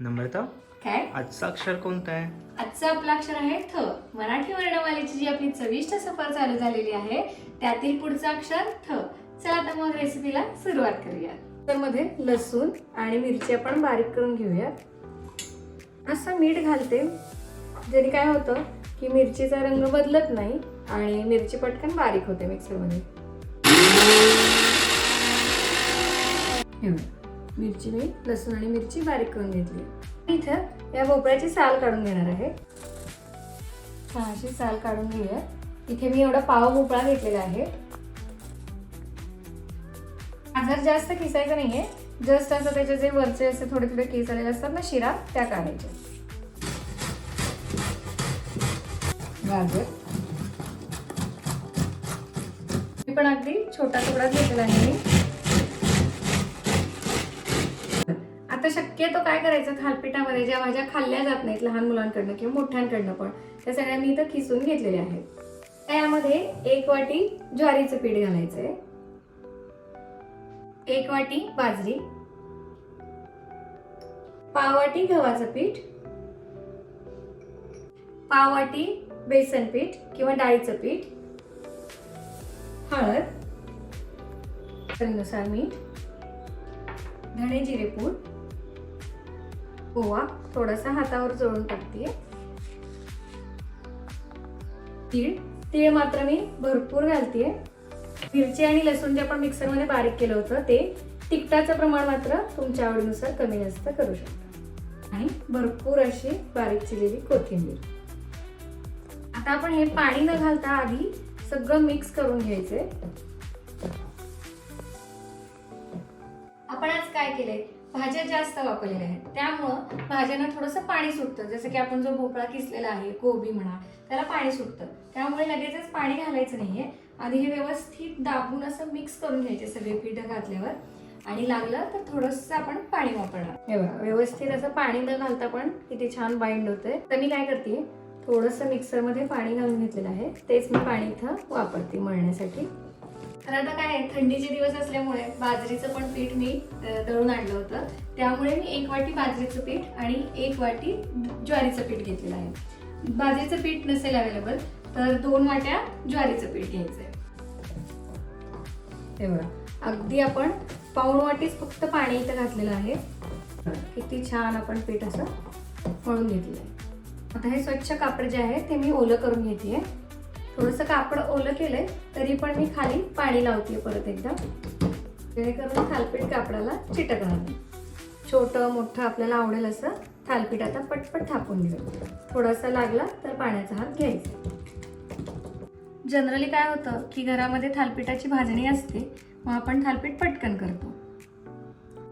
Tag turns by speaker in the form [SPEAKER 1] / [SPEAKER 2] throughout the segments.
[SPEAKER 1] नम्रता
[SPEAKER 2] काय?
[SPEAKER 1] आजचा अक्षर कोणता आहे?
[SPEAKER 2] आजचं आपलं अक्षर आहे थ. मराठी वर्णमालेची जी आपली चविष्ट सफर चालू झालेली आहे त्यातील पुढचं अक्षर थ. चला आता मग रेसिपीला सुरुवात करूया. त्यामध्ये लसूण आणि मिरची आपण बारीक करून घेऊया असं मीठ घालते. ज्याने काय होतं की मिरचीचा रंग बदलत नाही आणि मिरची पटकन बारीक होते मिक्सरमध्ये मिरची मी लसूण आणि मिरची बारीक करून घेतली. इथं या भोपळ्याची साल काढून घेणार आहे. हा अशी साल काढून घेऊया. इथे मी एवढा पाव भोपळा घेतलेला आहे. आजार जास्त किसायचा नाहीये. जस्ट असं त्याचे जे वरचे असे थोडे थोडे केस आलेले असतात ना शिरा त्या काढायच्या. गाजर. मी पण अगदी छोटा तुकडा घेतलेला आहे. मी आता शक्यतो काय करायचं? थालपिठामध्ये ज्या भाज्या खाल्ल्या जात नाहीत लहान मुलांकडनं किंवा मोठ्यांकडनं पण त्या सगळ्या मी इथं खिसून घेतलेल्या आहेत. त्यामध्ये एक वाटी ज्वारीचं पीठ घालायचंय. एक वाटी बाजरी. पाव वाटी गव्हाचं पीठ. पाव वाटी बेसन पीठ किंवा डाळीचं पीठ. हळद. नुसार मीठ. धणे जिरे पूड ओवा थोडासा हातावर जळून टाकते. तीळ तीळ मात्र मी भरपूर घालते. मिरची आणि लसूण जे आपण मिक्सरमध्ये बारीक केलं होतं ते तिखटाचं प्रमाण मात्र तुमच्या आवडीनुसार कमी जास्त करू शकता. आणि भरपूर अशी बारीक चिरलेली कोथिंबीर. आता आपण हे पाणी न घालता आधी सगळं मिक्स करून घ्यायचंय. आपण आज काय केलंय? भाज्या जास्त वापरलेल्या आहेत. त्यामुळं भाज्यांना थोडंसं पाणी सुटतं. जसं की आपण जो भोपळा किसलेला आहे गोबी म्हणा त्याला पाणी सुटतं. त्यामुळे लगेचच पाणी घालायचं नाहीये. आधी हे व्यवस्थित दाबून असं मिक्स करून घ्यायचे सगळे पीठ घातल्यावर. आणि लागलं तर थोडंसं आपण पाणी वापरणार. व्यवस्थित असं पाणी न घालता पण किती छान बाइंड होतंय. तर मी काय करते थोडंसं मिक्सरमध्ये पाणी घालून घेतलेलं आहे. तेच मी पाणी इथं वापरते मळण्यासाठी. तर आता काय थंडीचे दिवस असल्यामुळे बाजरीचं पण पीठ मी दळून आणलं होतं. त्यामुळे मी एक वाटी बाजरीचं पीठ आणि एक वाटी ज्वारीचं पीठ घेतलेलं आहे. बाजरीचं पीठ नसेल अवेलेबल तर दोन वाट्या ज्वारीचं पीठ घ्यायचं आहे हे बघा. अगदी आपण पाऊण वाटीच फक्त पाणी इथं घातलेलं आहे. किती छान आपण पीठ असं मळून घेतलेलं आहे. आता हे स्वच्छ कापड जे आहे ते मी ओलं करून घेते थोडंसं कापड ओलं केलंय तरी पण मी खाली पाणी लावते परत एकदा. जेणेकरून थालपीठ कापडाला चिटकणार नाही छोटं मोठं आपल्याला आवडेल असं थालपीठ आता पटपट थापून घेऊ. थोडासा लागला तर पाण्याचा हात घ्यायचा. जनरली काय होतं की घरामध्ये थालपीठाची भाजणी असते मग आपण थालपीठ पटकन करतो.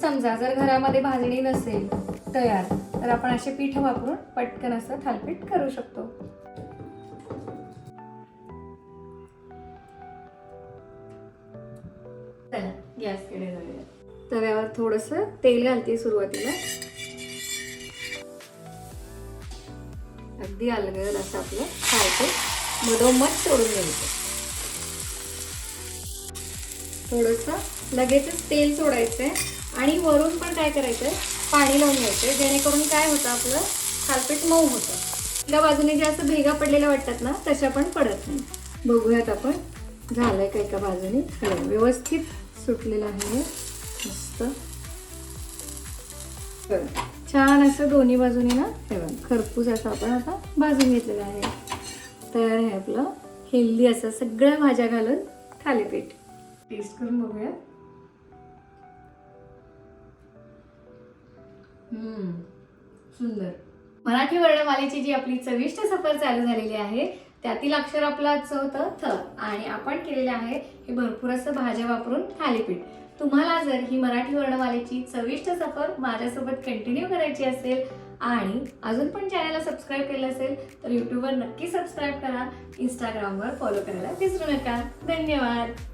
[SPEAKER 2] समजा जर घरामध्ये भाजणी नसेल तयार तर आपण असे पीठ वापरून पटकन असं थालपीठ करू शकतो. चला गॅसकडे जाऊया तव्यावर थोडस तेल घालते सुरुवातीला. अगदी अलगल असं आपलं खायचं मधोमध सोडून घ्यायचं. थोडस लगेचच तेल सोडायचंय. आणि वरून पण काय करायचंय? पाणी लावून घ्यायचंय. जेणेकरून काय होतं आपलं? थालपीठ मऊ होतं. एका बाजूने जे असं भेगा पडलेल्या वाटतात ना तशा पण पडत नाही. बघूयात आपण. झालंय का एका बाजूने? व्यवस्थित. सुटलेलं आहे. मस्त. छान असं दोन्ही बाजूने ना हे बघा खरपूस असं आपण आता भाजून घेतलेलं आहे. तयार आहे आपलं हेल्दी असं सगळ्या भाज्या घालून थालीपीठ. टेस्ट करून बघूया. हम्म, सुंदर. मराठी वर्णमालेची जी आपली चविष्ट सफर चालू झालेली आहे त्यातील अक्षर आपलं आजचं होतं थ. आणि आपण केलेलं आहे हे भरपूर असं भाज्या वापरून थालीपीठ. तुम्हाला जर ही मराठी वर्णमालेची चविष्ट सफर माझ्यासोबत कंटिन्यू करायची असेल आणि अजून पण चॅनलला सबस्क्राईब केलं असेल तर यूट्यूबवर नक्की सबस्क्राईब करा. इंस्टाग्रामवर फॉलो करायला विसरू नका. धन्यवाद.